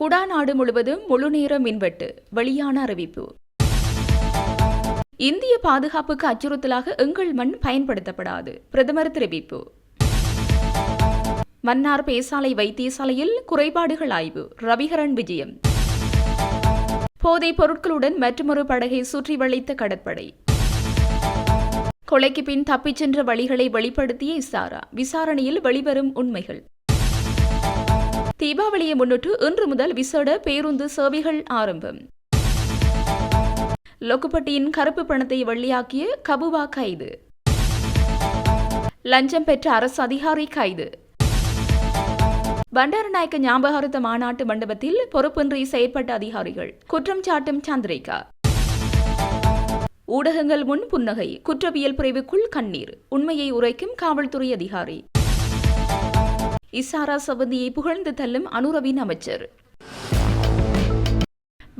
குடா நாடு முழுவதும் முழுநேர மின்வெட்டு. வெளியான அறிவிப்பு. இந்திய பாதுகாப்புக்கு அச்சுறுத்தலாக எங்கள் மண் பயன்படுத்தப்படாது. பிரதமர் தெரிவிப்பு. மன்னார் பேசாலை வைத்தியசாலையில் குறைபாடுகள் ஆய்வு. ரவிகரன் விஜயம். போதைப் பொருட்களுடன் மற்றொரு படகை சுற்றி வளைத்த கடற்படை. கொலைக்கு பின் தப்பிச் சென்ற வழிகளை வெளிப்படுத்திய இசாரா. விசாரணையில் வெளிவரும் உண்மைகள். தீபாவளியை முன்னிட்டு இன்று முதல் விசேட பேருந்து சேவைகள் ஆரம்பம். லொக்குப்பட்டியின் கருப்பு பணத்தை வெள்ளியாக்கிய கபுவா கைது. லஞ்சம் பெற்ற அரசு அதிகாரி கைது. பண்டாரநாயக்க ஞாபகார்த்த மாநாட்டு மண்டபத்தில் பொறுப்பின்றி செயற்பட்ட அதிகாரிகள் குற்றம் சாட்டும் சந்திரிகா. ஊடகங்கள் முன் புன்னகை குற்றவியல் பிரிவுக்குள் கண்ணீர் உண்மையை உரைக்கும் காவல்துறை அதிகாரி. இசாரா சவந்தியை புகழ்ந்து தள்ளும் அனுரவின் அமைச்சர்.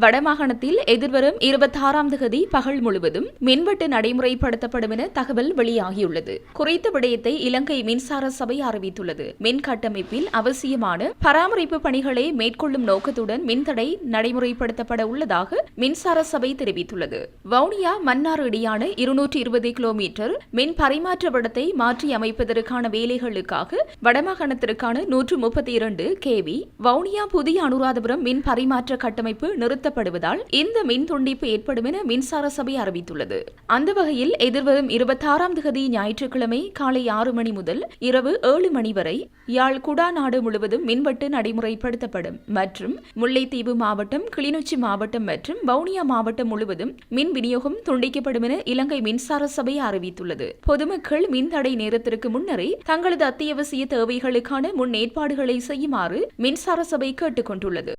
வடமாகாணத்தில் எதிர்வரும் இருபத்தாறாம் தேதி பகல் முழுவதும் மின்வெட்டு நடைமுறைப்படுத்தப்படும் என தகவல் வெளியாகியுள்ளது. குறித்த விடயத்தை இலங்கை மின்சார சபை அறிவித்துள்ளது. மின் கட்டமைப்பில் அவசியமான பராமரிப்பு பணிகளை மேற்கொள்ளும் நோக்கத்துடன் மின்தடை நடைமுறைப்படுத்தப்பட உள்ளதாக மின்சார சபை தெரிவித்துள்ளது. வவுனியா மன்னார் இடையான இருநூற்றி இருபது கிலோமீட்டர் மின் பரிமாற்ற விடத்தை மாற்றி அமைப்பதற்கான வேலைகளுக்காக வடமாகாணத்திற்கான நூற்று முப்பத்தி இரண்டு கேவி வவுனியா புதிய அனுராதபுரம் மின் பரிமாற்ற கட்டமைப்பு நிறுத்த நிறுத்தப்படுவதால் இந்த மின் துண்டிப்பு ஏற்படும் என மின்சார சபை அறிவித்துள்ளது. அந்த வகையில் எதிர்வரும் இருபத்தாறாம் தேதி ஞாயிற்றுக்கிழமை காலை ஆறு மணி முதல் இரவு ஏழு மணி வரை யாழ் குடா நாடு முழுவதும் மின்வெட்டு நடைமுறைப்படுத்தப்படும் மற்றும் முல்லைத்தீவு மாவட்டம் கிளிநொச்சி மாவட்டம் மற்றும் வவுனியா மாவட்டம் முழுவதும் மின் விநியோகம் துண்டிக்கப்படும் என இலங்கை மின்சார சபை அறிவித்துள்ளது. பொதுமக்கள் மின்தடை நேரத்திற்கு முன்னரே தங்களது அத்தியாவசிய தேவைகளுக்கான முன்னேற்பாடுகளை செய்யுமாறு மின்சார சபை கேட்டுக்கொண்டுள்ளது.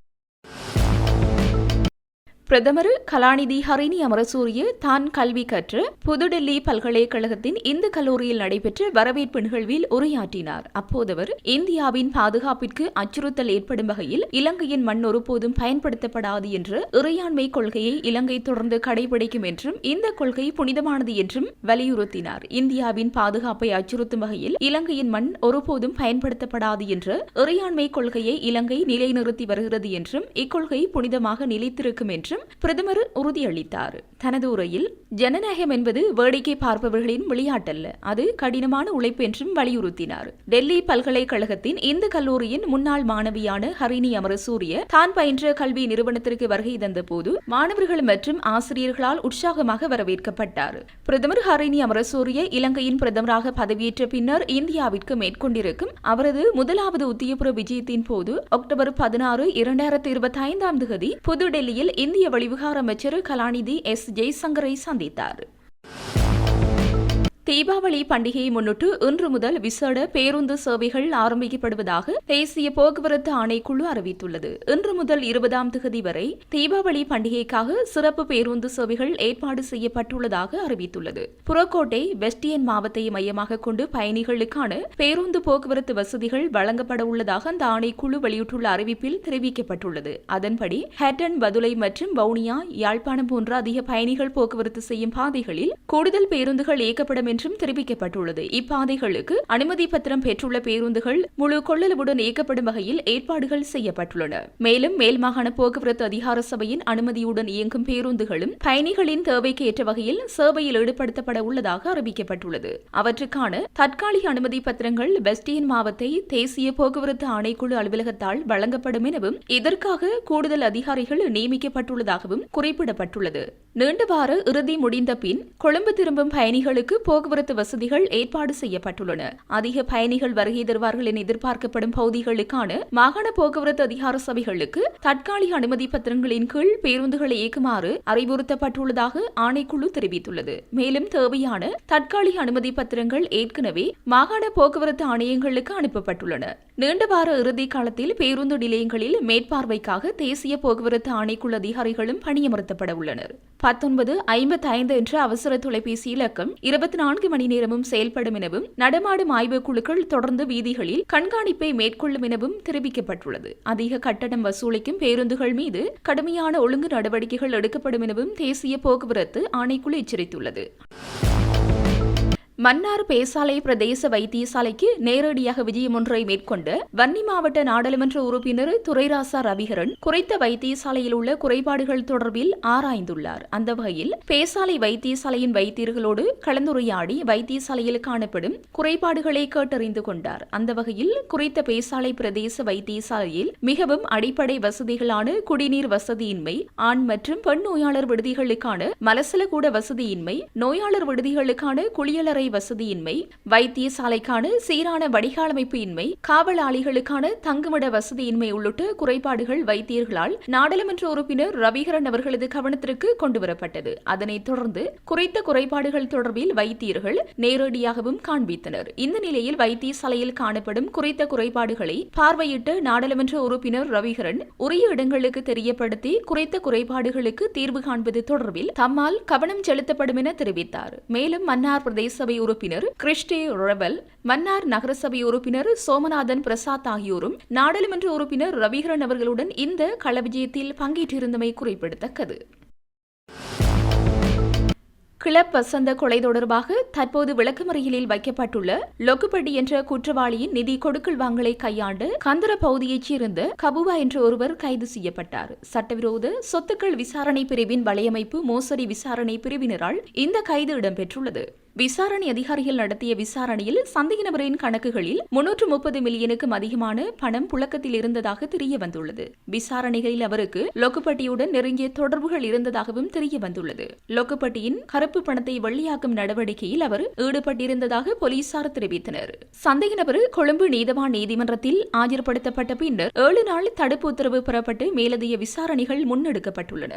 பிரதமர் கலாநிதி ஹரிணி அமரசூரிய தான் கல்வி கற்று புதுடெல்லி பல்கலைக்கழகத்தின் இந்து கல்லூரியில் நடைபெற்ற வரவேற்பு நிகழ்வில் உரையாற்றினார். அப்போது அவர் இந்தியாவின் பாதுகாப்பிற்கு அச்சுறுத்தல் ஏற்படும் வகையில் இலங்கையின் மண் ஒருபோதும் பயன்படுத்தப்படாது என்று இறையாண்மை கொள்கையை இலங்கை தொடர்ந்து கடைபிடிக்கும் என்றும் இந்த கொள்கை புனிதமானது என்றும் வலியுறுத்தினார். இந்தியாவின் பாதுகாப்பை அச்சுறுத்தும் வகையில் இலங்கையின் மண் ஒருபோதும் பயன்படுத்தப்படாது என்ற இறையாண்மை கொள்கையை இலங்கை நிலைநிறுத்தி வருகிறது என்றும் இக்கொள்கை புனிதமாக நிலைத்திருக்கும் என்றும் என்றும் பிரதமர் உறுதியளித்தார். தனது உரையில் ஜனநாயகம் என்பது வேடிக்கை பார்ப்பவர்களின் விளையாட்டல்ல. அது கடினமான உழைப்பு என்றும் வலியுறுத்தினார். டெல்லி பல்கலைக்கழகத்தின் இந்த கல்லூரியின் முன்னாள் மாணவியான ஹரிணி அமரசூரிய தான் பயின்ற கல்வி நிறுவனத்திற்கு வருகை தந்த போது மாணவர்கள் மற்றும் ஆசிரியர்களால் உற்சாகமாக வரவேற்கப்பட்டார். பிரதமர் ஹரிணி அமரசூரிய இலங்கையின் பிரதமராக பதவியேற்ற பின்னர் இந்தியாவிற்கு மேற்கொண்டிருக்கும் அவரது முதலாவது உத்தியபுர விஜயத்தின் போது அக்டோபர் பதினாறு இரண்டாயிரத்தி இருபத்தி ஐந்தாம் தேதி புதுடெல்லியில் இந்திய வெளிவிகார அமைச்சர் கலாநிதி எஸ். ஜெய்சங்கரை சந்தித்தார். சந்தித்தார் தீபாவளி பண்டிகையை முன்னிட்டு இன்று முதல் விசேட பேருந்து சேவைகள் ஆரம்பிக்கப்படுவதாக தேசிய போக்குவரத்து ஆணைக்குழு அறிவித்துள்ளது. இன்று முதல் இருபதாம் தேதி வரை தீபாவளி பண்டிகைக்காக சிறப்பு பேருந்து சேவைகள் ஏற்பாடு செய்யப்பட்டுள்ளதாக அறிவித்துள்ளது. புறக்கோட்டை வெஸ்டியன் மாவட்டத்தை மையமாக கொண்டு பயணிகளுக்கான பேருந்து போக்குவரத்து வசதிகள் வழங்கப்பட உள்ளதாக அந்த ஆணைக்குழு வெளியிட்டுள்ள அறிவிப்பில் தெரிவிக்கப்பட்டுள்ளது. அதன்படி ஹெட்டன் பதுளை மற்றும் வவுனியா யாழ்ப்பாணம் போன்ற அதிக பயணிகள் போக்குவரத்து செய்யும் பாதைகளில் கூடுதல் பேருந்துகள் இயக்கப்படும் என்றும் தெரிவிக்கப்பட்டுள்ளது. இப்பாதைகளுக்கு அனுமதி பத்திரம் பெற்றுள்ள பேருந்துகள் முழு கொள்ளளவுடன் இயக்கப்படும் வகையில் ஏற்பாடுகள் செய்யப்பட்டுள்ளன. மேலும் மேல் மாகாண போக்குவரத்து அதிகார சபையின் அனுமதியுடன் இயங்கும் பேருந்துகளும் பயணிகளின் தேவைக்கு ஏற்ற வகையில் சேவையில் ஈடுபடுத்தப்பட உள்ளதாக அறிவிக்கப்பட்டுள்ளது. அவற்றுக்கான தற்காலிக அனுமதி பத்திரங்கள் வெஸ்டியன் மாவத்தை தேசிய போக்குவரத்து ஆணைக்குழு அலுவலகத்தால் வழங்கப்படும் எனவும் இதற்காக கூடுதல் அதிகாரிகள் நியமிக்கப்பட்டுள்ளதாகவும் குறிப்பிடப்பட்டுள்ளது. நீண்ட வார இறுதி முடிந்த பின் கொழும்பு திரும்பும் பயணிகளுக்கு போக்குவரத்து போக்குவரத்து வசதிகள் ஏற்பாடு செய்யப்பட்டுள்ளன. அதிக பயணிகள் வருகை தருவார்கள் என எதிர்பார்க்கப்படும் பகுதிகளுக்கான மாகாண போக்குவரத்து அதிகார சபைகளுக்கு தற்காலிக அனுமதி பத்திரங்களின் கீழ் பேருந்துகளை இயக்குமாறு அறிவுறுத்தப்பட்டுள்ளதாக ஆணைக்குழு தெரிவித்துள்ளது. மேலும் தேவையான தற்காலிக அனுமதி பத்திரங்கள் ஏற்கனவே மாகாண போக்குவரத்து ஆணையங்களுக்கு அனுப்பப்பட்டுள்ளன. நீண்ட வார இறுதி காலத்தில் பேருந்து நிலையங்களில் மேற்பார்வைக்காக தேசிய போக்குவரத்து ஆணைக்குழு அதிகாரிகளும் பணியமர்த்தப்பட உள்ளனர். பத்தொன்பது ஐம்பத்தி ஐந்து என்ற அவசர தொலைபேசி இலக்கம் இருபத்தி நான்கு மணி நேரமும் செயல்படும் எனவும் நடமாடும் ஆய்வுக் குழுக்கள் தொடர்ந்து வீதிகளில் கண்காணிப்பை மேற்கொள்ளும் எனவும் தெரிவிக்கப்பட்டுள்ளது. அதிக கட்டணம் வசூலிக்கும் பேருந்துகள் மீது கடுமையான ஒழுங்கு நடவடிக்கைகள் எடுக்கப்படும் எனவும் தேசிய போக்குவரத்து ஆணைக்குழு எச்சரித்துள்ளது. மன்னார் பேசாலை பிரதேச வைத்தியசாலைக்கு நேரடியாக விஜயம் ஒன்றை மேற்கொண்டு வன்னி மாவட்ட நாடாளுமன்ற உறுப்பினர் துரைராசா ரவிகரன் குறித்த வைத்தியசாலையில் உள்ள குறைபாடுகள் தொடர்பில் ஆராய்ந்துள்ளார். அந்த வகையில் பேசாலை வைத்தியசாலையின் வைத்தியர்களோடு கலந்துரையாடி வைத்தியசாலையில் காணப்படும் குறைபாடுகளை கேட்டறிந்து கொண்டார். அந்த வகையில் குறித்த பேசாலை பிரதேச வைத்தியசாலையில் மிகவும் அடிப்படை வசதிகளான குடிநீர் வசதியின்மை ஆண் மற்றும் பெண் நோயாளர் விடுதிகளுக்கான மலசலகூட வசதியின்மை நோயாளர் விடுதிகளுக்கான குளியலறை அடிப்படை வசதியின்மை வைத்தியசாலைக்கான சீரான வடிகாலமைப்பு இன்மை காவலாளிகளுக்கான தங்குமிட வசதியின்மை உள்ளிட்ட குறைபாடுகள் வைத்தியர்களால் நாடாளுமன்ற உறுப்பினர் ரவிகரன் அவர்களது கவனத்திற்கு கொண்டுவரப்பட்டது. அதனைத் தொடர்ந்து குறைத்த குறைபாடுகள் தொடர்பில் வைத்தியர்கள் நேரடியாகவும் காண்பித்தனர். இந்த நிலையில் வைத்தியசாலையில் காணப்படும் குறைத்த குறைபாடுகளை பார்வையிட்ட நாடாளுமன்ற உறுப்பினர் ரவிகரன் உரிய இடங்களுக்கு தெரியப்படுத்தி குறைத்த குறைபாடுகளுக்கு தீர்வு காண்பது தொடர்பில் தம்மால் கவனம் செலுத்தப்படும் என தெரிவித்தார். மேலும் மன்னார் பிரதேச உறுப்பினர் கிறிஸ்டி ரெபல் மன்னார் நகரசபை உறுப்பினர் சோமநாதன் பிரசாத் ஆகியோரும் நாடாளுமன்ற உறுப்பினர் ரவிகரன் அவர்களுடன் இந்த களவிஜயத்தில் பங்கேற்றிருந்தமை குறிப்பிடத்தக்கது. கிளப் வசந்த கொலை தொடர்பாக தற்போது விளக்கமறியலில் வைக்கப்பட்டுள்ள லொக்குப்பட்டி என்ற குற்றவாளியின் நிதி கொடுக்கல் வாங்கலை கையாண்டு கந்தர பகுதியைச் சேர்ந்த கபுவா என்ற ஒருவர் கைது செய்யப்பட்டார். சட்டவிரோத சொத்துக்கள் விசாரணை பிரிவின் வலையமைப்பு மோசடி விசாரணை பிரிவினரால் இந்த கைது இடம்பெற்றுள்ளது. விசாரணை அதிகாரிகள் நடத்திய விசாரணையில் சந்தேக நபரின் கணக்குகளில் முன்னூற்று முப்பது மில்லியனுக்கும் அதிகமான பணம் புழக்கத்தில் இருந்ததாக தெரிய வந்துள்ளது விசாரணைகளில் அவருக்கு லொக்குப்பட்டியுடன் நெருங்கிய தொடர்புகள் இருந்ததாகவும் தெரிய வந்துள்ளது லொக்குப்பட்டியின் கருப்பு பணத்தை வெள்ளியாக்கும் நடவடிக்கையில் அவர் ஈடுபட்டிருந்ததாக போலீசார் தெரிவித்தனர். சந்தேக நபர் கொழும்பு நீதவான் நீதிமன்றத்தில் ஆஜர்படுத்தப்பட்ட பின்னர் ஏழு நாள் தடுப்பு உத்தரவு பெறப்பட்டு மேலதிக விசாரணைகள் முன்னெடுக்கப்பட்டுள்ளன.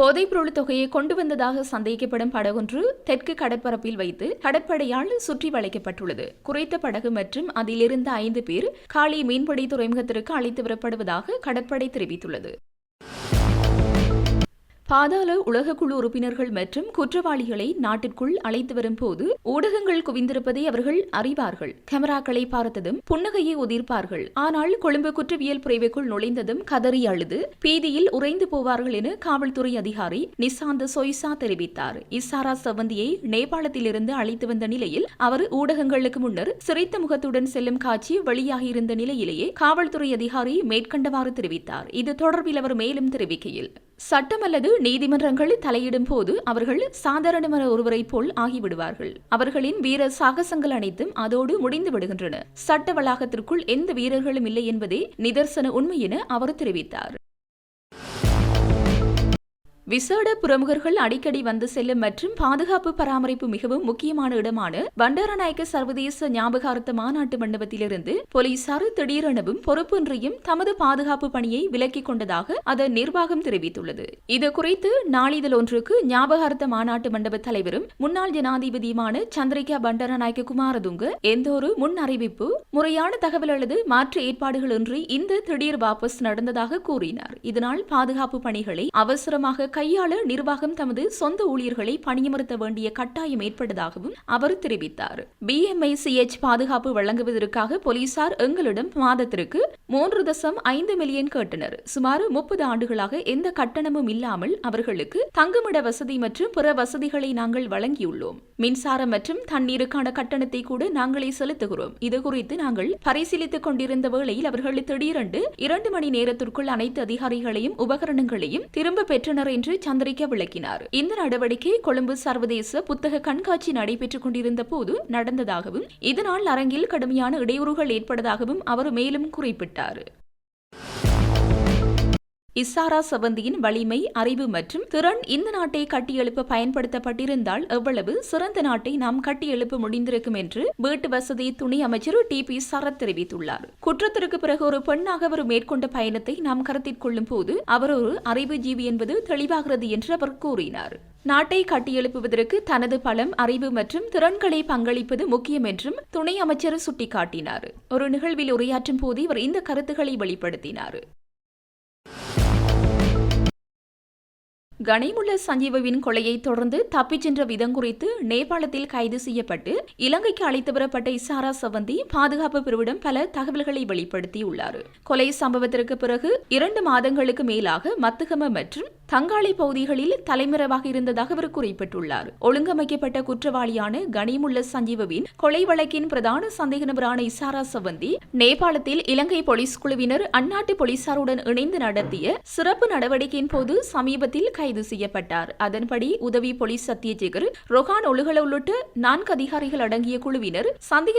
போதைப்பொருள் தொகையை கொண்டு வந்ததாக சந்தேகிக்கப்படும் படகொன்று தெற்கு கடற்பரப்பில் வைத்து கடற்படையால் சுற்றி வளைக்கப்பட்டுள்ளது. குறைத்த படகு மற்றும் அதிலிருந்த ஐந்து பேர் காலி மீன்பிடி துறைமுகத்திற்கு அழைத்து வரப்படுவதாக கடற்படை தெரிவித்துள்ளது. பாதாள உலகக்குழு உறுப்பினர்கள் மற்றும் குற்றவாளிகளை நாட்டிற்குள் அழைத்து வரும் போது ஊடகங்கள் குவிந்திருப்பதை அவர்கள் அறிவார்கள். கேமராக்களை பார்த்ததும் புன்னகையை உதிர்ப்பார்கள். ஆனால் கொழும்பு குற்றவியல் பிரிவுக்குள் நுழைந்ததும் கதறி அழுது பீதியில் உறைந்து போவார்கள் என காவல்துறை அதிகாரி நிசாந்த சொய்சா தெரிவித்தார். இசாரா சவந்தியை நேபாளத்திலிருந்து அழைத்து வந்த நிலையில் அவர் ஊடகங்களுக்கு முன்னர் சிறைத்த முகத்துடன் செல்லும் காட்சி வெளியாகியிருந்த நிலையிலேயே காவல்துறை அதிகாரி மேற்கண்டவாறு தெரிவித்தார். இது தொடர்பில் அவர் மேலும் தெரிவிக்கையில் சட்டம் அல்லது நீதிமன்றங்கள் தலையிடும் போது அவர்கள் சாதாரணமான ஒருவரை போல் ஆகிவிடுவார்கள். அவர்களின் வீர சாகசங்கள் அனைத்தும் அதோடு முடிந்து விடுகின்றன. சட்ட வளாகத்திற்குள் எந்த வீரர்களும் இல்லை என்பதே நிதர்சன உண்மை என அவர் தெரிவித்தார். விசேட பிரமுகர்கள் அடிக்கடி வந்து செல்லும் மற்றும் பாதுகாப்பு பராமரிப்பு மிகவும் முக்கியமான இடமான பண்டாரநாயக்க சர்வதேச ஞாபகார்த்த மாநாட்டு மண்டபத்திலிருந்து போலீசார் திடீரெனவும் பொறுப்பின்றியும் தமது பாதுகாப்பு பணியை விலக்கிக் கொண்டதாக அதன் நிர்வாகம் தெரிவித்துள்ளது. இது குறித்து நாளிதழ் ஒன்றுக்கு ஞாபகார்த்த மாநாட்டு மண்டப தலைவரும் முன்னாள் ஜனாதிபதியுமான சந்திரிகா பண்டாரநாயக்க குமாரதுங்க எந்த ஒரு முன் அறிவிப்பு முறையான தகவல் அல்லது மாற்று ஏற்பாடுகள் இன்றி இந்த திடீர் வாபஸ் நடந்ததாக கூறினார். இதனால் பாதுகாப்பு பணிகளை அவசரமாக கையாள நிர்வாகம் தமது சொந்த ஊழியர்களை பணியமர்த்த வேண்டிய கட்டாயம் ஏற்பட்டதாகவும் அவர் தெரிவித்தார். பிஎம்ஐசிஎச் பாதுகாப்பு வழங்குவதற்காக போலீசார் எங்களிடம் மாதத்திற்கு மூன்று தசம் ஐந்து மில்லியன் கேட்டனர். சுமார் முப்பது ஆண்டுகளாக எந்த கட்டணமும் இல்லாமல் அவர்களுக்கு தங்குமிட வசதி மற்றும் பிற வசதிகளை நாங்கள் வழங்கியுள்ளோம். மின்சாரம் மற்றும் தண்ணீருக்கான கட்டணத்தை கூட நாங்களே செலுத்துகிறோம். இது குறித்து நாங்கள் பரிசீலித்துக் கொண்டிருந்த வேளையில் அவர்கள் திடீரென்று இரண்டு மணி நேரத்திற்குள் அனைத்து அதிகாரிகளையும் உபகரணங்களையும் திரும்ப பெற்றனர் என்று என்று சந்திரிகா விளக்கினார். இந்த நடவடிக்கை கொழும்பு சர்வதேச புத்தக கண்காட்சி நடைபெற்றுக் கொண்டிருந்த போது நடந்ததாகவும் இதனால் அரங்கில் கடுமையான இடையூறுகள் ஏற்பட்டதாகவும் அவர் மேலும் குறிப்பிட்டார். இசாரா சவந்தியின் வலிமை அறிவு மற்றும் திறன் இந்த நாட்டை கட்டியெழுப்ப பயன்படுத்தப்பட்டிருந்தால் எவ்வளவு சிறந்த நாட்டை நாம் கட்டியெழுப்ப முடிந்திருக்கும் என்று வீட்டு வசதி துணை அமைச்சர் டி. பி. சரத் தெரிவித்துள்ளார். குற்றத்திற்கு பிறகு ஒரு பெண்ணாக அவர் மேற்கொண்ட பயணத்தை நாம் கருத்தில் கொள்ளும் போது அவர் ஒரு அறிவு ஜீவி என்பது தெளிவாகிறது என்று அவர் கூறினார். நாட்டை கட்டியெழுப்புவதற்கு தனது பலம் அறிவு மற்றும் திறன்களை பங்களிப்பது முக்கியம் என்றும் துணை அமைச்சர் சுட்டிக்காட்டினார். ஒரு நிகழ்வில் உரையாற்றும் போது இவர் இந்த கருத்துக்களை வெளிப்படுத்தினார். you கனிமுள்ள சஞ்சீவவின் கொலையை தொடர்ந்து தப்பிச் சென்ற விதம் குறித்து நேபாளத்தில் கைது செய்யப்பட்டு இலங்கைக்கு அழைத்து வரப்பட்ட இசாரா சவந்தி பாதுகாப்பு பிரிவிடம் பல தகவல்களை வெளிப்படுத்தியுள்ளார். கொலை சம்பவத்திற்கு பிறகு இரண்டு மாதங்களுக்கு மேலாக மத்துகம மற்றும் தங்காளி பகுதிகளில் தலைமறைவாக இருந்ததாக அவர் குறிப்பிட்டுள்ளார். ஒழுங்கமைக்கப்பட்ட குற்றவாளியான கனிமுள்ள சஞ்சீவவின் கொலை வழக்கின் பிரதான சந்தேக நபரான இசாரா சவந்தி நேபாளத்தில் இலங்கை போலீஸ் குழுவினர் அந்நாட்டு போலீசாருடன் இணைந்து நடத்திய சிறப்பு நடவடிக்கையின் போது சமீபத்தில் கை கைது செய்யப்பட்டார். அதன்படி உதவி போலீஸ் சத்தியஜேகர் ரொஹான் ஒழுகல உள்ளிட்ட நான்கு அதிகாரிகள் அடங்கிய குழுவினர் சந்தேக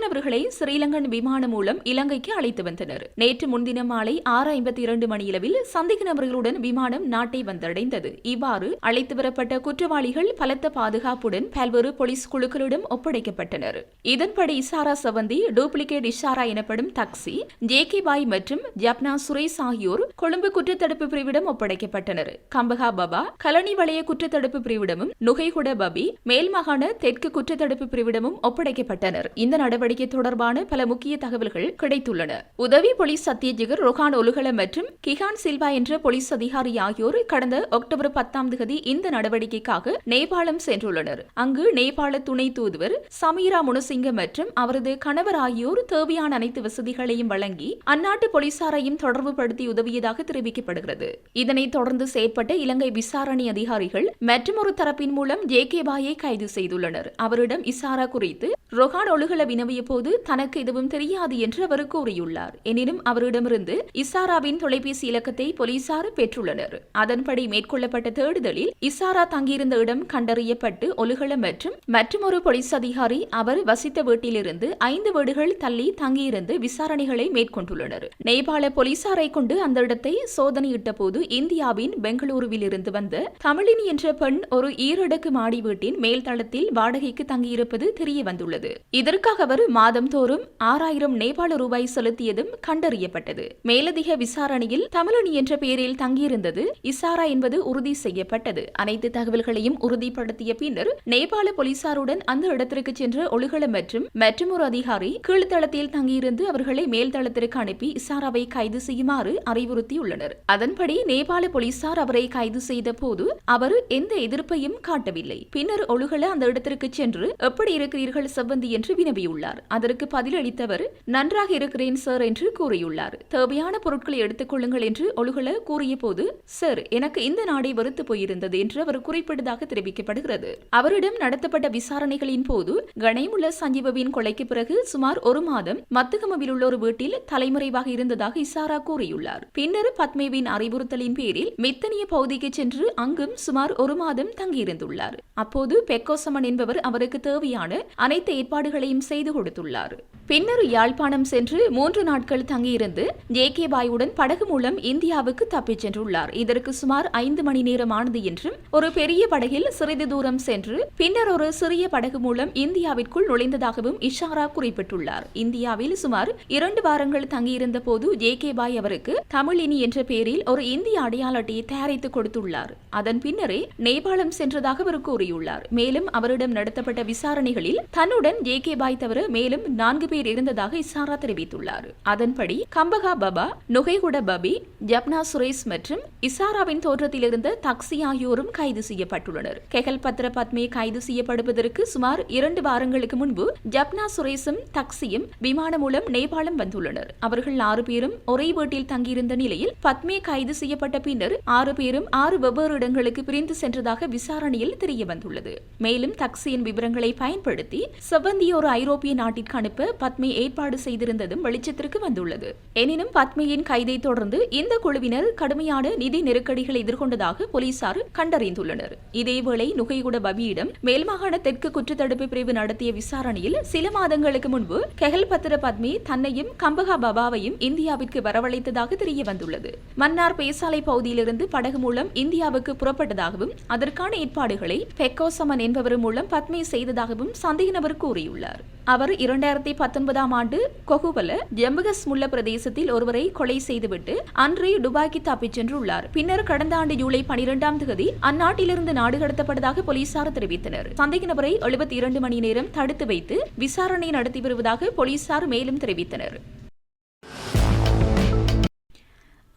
ஸ்ரீலங்கன் விமானம் மூலம் இலங்கைக்கு அழைத்து வந்தனர். நேற்று முன்தினம் மாலை ஆறு ஐம்பத்தி இரண்டு மணியளவில் சந்தேகநபர்களுடன் விமானம் நாட்டை வந்தடைந்தது. இவ்வாறு அழைத்து வரப்பட்ட குற்றவாளிகள் பலத்த பாதுகாப்புடன் பல்வேறு போலீஸ் குழுக்களிடம் ஒப்படைக்கப்பட்டனர். இதன்படி இசாரா சவந்தி டூப்ளிகேட் இஷாரா எனப்படும் தக்சி ஜே கே பாய் மற்றும் ஜப்னா சுரேஷ் ஆகியோர் கொழும்பு குற்றத்தடுப்பு பிரிவிடம் ஒப்படைக்கப்பட்டனர். கம்பகா பபா கலனி வளைய குற்றத்தடுப்பு பிரிவிடமும் நுகைகுட பபி மேல் மாகாண தெற்கு குற்றத்தடுப்பு பிரிவிடமும் ஒப்படைக்கப்பட்டனர். இந்த நடவடிக்கை தொடர்பான பல முக்கிய தகவல்கள் கிடைத்துள்ளன. உதவி போலீஸ் சத்யஜிகர் ரொஹான் ஒலுகல மற்றும் கிஹான் சில்வா என்ற போலீஸ் அதிகாரி ஆகியோர் கடந்த அக்டோபர் பத்தாம் தேதி இந்த நடவடிக்கைக்காக நேபாளம் சென்றுள்ளனர். அங்கு நேபாள துணை தூதுவர் சமீரா முனசிங்க மற்றும் அவரது கணவர் ஆகியோர் தேவையான அனைத்து வசதிகளையும் வழங்கி அந்நாட்டு போலீசாரையும் தொடர்புபடுத்தி உதவியதாக தெரிவிக்கப்படுகிறது. இதனைத் தொடர்ந்து செயற்பட்ட இலங்கை விசாரணை அதிகாரிகள் மற்றொரு தரப்பின் மூலம் ஜே கே பாயை கைது செய்துள்ளனர். அவரிடம் இசாரா குறித்து ரொஹான் ஒழுகல வினவிய போது தனக்கு எதுவும் தெரியாது என்று அவர் கூறியுள்ளார். எனினும் அவரிடமிருந்து இசாராவின் தொலைபேசி இலக்கத்தை போலீசார் பெற்றுள்ளனர். அதன்படி மேற்கொள்ளப்பட்ட தேடுதலில் இசாரா தங்கியிருந்த இடம் கண்டறியப்பட்டு ஒலுகல மற்றும் மற்றொரு போலீஸ் அதிகாரி அவர் வசித்த வீட்டிலிருந்து ஐந்து வீடுகள் தள்ளி தங்கியிருந்து விசாரணைகளை மேற்கொண்டுள்ளனர். நேபாள போலீசாரை கொண்டு அந்த இடத்தை சோதனையிட்ட போது இந்தியாவின் பெங்களூருவில் இருந்து வந்த தமிழினி என்ற பெண் ஒரு ஈரடுக்கு மாடி வீட்டின் மேல்தளத்தில் வாடகைக்கு தங்கியிருப்பது தெரிய வந்துள்ளது இதற்காக அவர் மாதந்தோறும் ஆறாயிரம் நேபாள ரூபாய் செலுத்தியதும் கண்டறியப்பட்டது. மேலதிக விசாரணையில் தமிழினி என்ற பெயரில் தங்கியிருந்தது இசாரா என்பது உறுதி செய்யப்பட்டது. அனைத்து தகவல்களையும் உறுதிப்படுத்திய பின்னர் நேபாள போலீசாருடன் அந்த இடத்திற்கு சென்ற ஒழுகல மற்றும் மற்றொரு அதிகாரி கீழ்த்தளத்தில் தங்கியிருந்து அவர்களை மேல்தளத்திற்கு அனுப்பி இசாராவை கைது செய்யுமாறு அறிவுறுத்தியுள்ளனர். அதன்படி நேபாள போலீசார் அவரை கைது செய்த போது அவர் எந்த எதிர்ப்பையும் காட்டவில்லை. பின்னர் ஒழுகல அந்த இடத்திற்கு சென்று எப்படி இருக்கிறீர்கள் செவ்வந்தி? என்று வினவியுள்ளார். அதற்கு பதிலளித்தவர் நன்றாக இருக்கிறேன் சார் என்று கூறியுள்ளார். தேவையான பொருட்களை எடுத்துக் கொள்ளுங்கள் என்று ஒழுகல கூறிய போது சார் எனக்கு இந்த நாடை வெறுத்து போயிருந்தது என்று அவர் குறிப்பிட்டதாக தெரிவிக்கப்படுகிறது. அவரிடம் நடத்தப்பட்ட விசாரணைகளின் போது கணேமுள்ள சஞ்சீவவின் கொலைக்கு பிறகு சுமார் ஒரு மாதம் மத்துகமவில் உள்ள ஒரு வீட்டில் தலைமறைவாக இருந்ததாக இசாரா கூறியுள்ளார். பின்னர் பத்மேவின் அறிவுறுத்தலின் பேரில் மித்தனிய பகுதிக்கு சென்று அங்கும் சுமார் ஒரு மாதம் தங்கியிருந்துள்ளார். அப்போது பெக்கோசமன் என்பவர் அவருக்கு தேவையான அனைத்து ஏற்பாடுகளையும் செய்து கொடுத்துள்ளார். பின்னர் யாழ்ப்பாணம் சென்று மூன்று நாட்கள் தங்கியிருந்து ஜே கே பாயுடன் படகு மூலம் இந்தியாவுக்கு தப்பிச் சென்றுள்ளார். இதற்கு சுமார் ஐந்து மணி நேரம் ஆனது என்றும் ஒரு பெரிய படகில் சிறிது தூரம் சென்று பின்னர் ஒரு சிறிய படகு மூலம் இந்தியாவிற்குள் நுழைந்ததாகவும் இஷாரா குறிப்பிட்டுள்ளார். இந்தியாவில் சுமார் இரண்டு வாரங்கள் தங்கியிருந்த போது ஜே கே பாய் அவருக்கு தமிழினி என்ற பெயரில் ஒரு இந்திய அடையாள அட்டையை தயாரித்து கொடுத்துள்ளார். அதன் பின்னரே நேபாளம் சென்றதாக அவர் கூறியுள்ளார். மேலும் அவரிடம் நடத்தப்பட்ட விசாரணைகளில் தன்னுடன் ஜே கே பாய் தவிர மேலும் நான்கு பேர் இருந்ததாக இசாரா தெரிவித்துள்ளார். அதன்படி கம்பகா பபா நுகைகுட பபி ஜப்னா சுரேஷ் மற்றும் இசாராவின் தோற்றத்தில் இருந்த தக்சி ஆகியோரும் கைது செய்யப்பட்டுள்ளனர். கெகல் பத்ர பத்மே கைது செய்யப்படுவதற்கு சுமார் இரண்டு வாரங்களுக்கு முன்பு ஜப்னா சுரேஷும் தக்சியும் விமானம் மூலம் நேபாளம் வந்துள்ளனர். அவர்கள் ஆறு பேரும் ஒரே வீட்டில் தங்கியிருந்த நிலையில் பத்மே கைது செய்யப்பட்ட பின்னர் ஆறு பேரும் ஆறு வெவ்வேறு இடங்களுக்கு பிரிந்து சென்றதாக விசாரணையில் தெரிய வந்துள்ளது மேலும் தக்சியின் விவரங்களை பயன்படுத்தி செவ்வந்தி ஒரு ஐரோப்பிய நாட்டிற்கு அனுப்ப பத்மே ஏற்பாடு செய்திருந்ததும் வெளிச்சத்திற்கு வந்துள்ளது. எனினும் பத்மியின் கைதை தொடர்ந்து இந்த குழுவினர் கடுமையான நிதி நெருக்கடிகளை எதிர்கொண்டதாக போலீசார் கண்டறிந்துள்ளனர். இதேவேளை நுகைகுட பபியிடம் மேல்மாகாண தெற்கு குற்றத்தடுப்பு பிரிவு நடத்திய விசாரணையில் சில மாதங்களுக்கு முன்பு கெஹல் பத்திர பத்மி தன்னையும் கம்பகா பபாவையும் இந்தியாவிற்கு வரவழைத்ததாக தெரிய வந்துள்ளது மன்னார் பேசாலை பகுதியிலிருந்து படகு மூலம் இந்தியாவுக்கு புறப்பட்டதாகவும் அதற்கான ஏற்பாடுகளை பெக்கோசமன் என்பவர் மூலம் பத்மி செய்ததாகவும் சந்தேக நபர் கூறியுள்ளார். அவர் இரண்டாயிரத்தி பத்தொன்பதாம் ஆண்டு கொகுவல ஜம்பகஸ் முல்ல பிரதேசத்தில் ஒருவரை கொலை செய்துவிட்டு அன்றே துபாய்க்கு தப்பிச் சென்றுள்ளார். பின்னர் கடந்த ஆண்டு ஜூலை பனிரெண்டாம் தேதி அந்நாட்டிலிருந்து நாடு கடத்தப்பட்டதாக போலீசார் தெரிவித்தனர். சந்தேக நபரை எழுபத்தி இரண்டு மணி நேரம் தடுத்து வைத்து விசாரணை நடத்தி வருவதாக போலீசார் மேலும் தெரிவித்தனர்.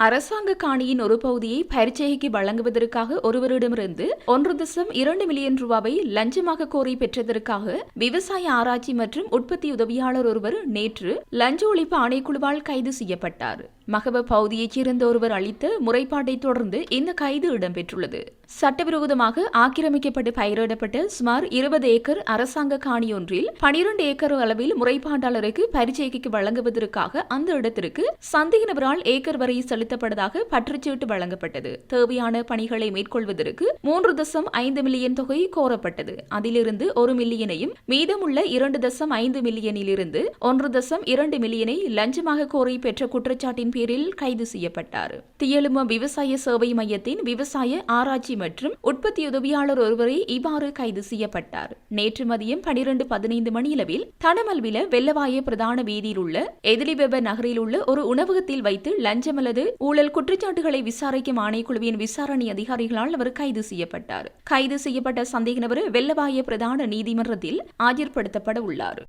அரசாங்க காணியின் ஒரு பகுதியை பரிச்சைக்கு வழங்குவதற்காக ஒருவரிடமிருந்து ஒன்று தசம் இரண்டு மில்லியன் ரூபாவை லஞ்சமாக கோரி பெற்றதற்காக விவசாய ஆராய்ச்சி மற்றும் உற்பத்தி உதவியாளர் ஒருவர் நேற்று லஞ்ச ஒழிப்பு ஆணைக்குழுவால் கைது செய்யப்பட்டார். மகவ பகுதியைச் சேர்ந்த ஒருவர் அளித்த முறைப்பாட்டை தொடர்ந்து இந்த கைது இடம்பெற்றுள்ளது. சட்டவிரோதமாக ஆக்கிரமிக்கப்பட்டு பயிரிடப்பட்ட சுமார் இருபது ஏக்கர் அரசாங்க காணியொன்றில் பனிரெண்டு ஏக்கர் அளவில் முறைப்பாட்டாளருக்கு பரிச்சைக்கு வழங்குவதற்காக அந்த இடத்திற்கு சந்தேக நபரால் ஏக்கர் வரை செலுத்தப்பட்டதாக பற்றுச்சீட்டு வழங்கப்பட்டது. தேவையான பணிகளை மேற்கொள்வதற்கு மூன்று தசம் ஐந்து மில்லியன் தொகை கோரப்பட்டது. அதிலிருந்து ஒரு மில்லியனையும் மீதமுள்ள இரண்டு தசம் ஐந்து மில்லியனிலிருந்து ஒன்று தசம் இரண்டு மில்லியனை லஞ்சமாக கோரி பெற்ற குற்றச்சாட்டின் பேரில் கைது செய்யப்பட்டார். தியலும விவசாய சேவை மையத்தின் விவசாய ஆராய்ச்சி மற்றும் உற்பத்தி உதவியாளர் ஒருவரை இவ்வாறு கைது செய்யப்பட்டார். நேற்று மதியம் பனிரெண்டு பதினைந்து மணியளவில் தனமல்வில வெள்ளவாய பிரதான வீதியில் உள்ள எதிலிபெப நகரில் உள்ள ஒரு உணவகத்தில் வைத்து லஞ்சம் அல்லது ஊழல் குற்றச்சாட்டுகளை விசாரிக்கும் ஆணைக்குழுவின் விசாரணை அதிகாரிகளால் அவர் கைது செய்யப்பட்டார். கைது செய்யப்பட்ட சந்தேக நபர் வெள்ளவாய பிரதான நீதிமன்றத்தில் ஆஜர்படுத்தப்பட உள்ளார்.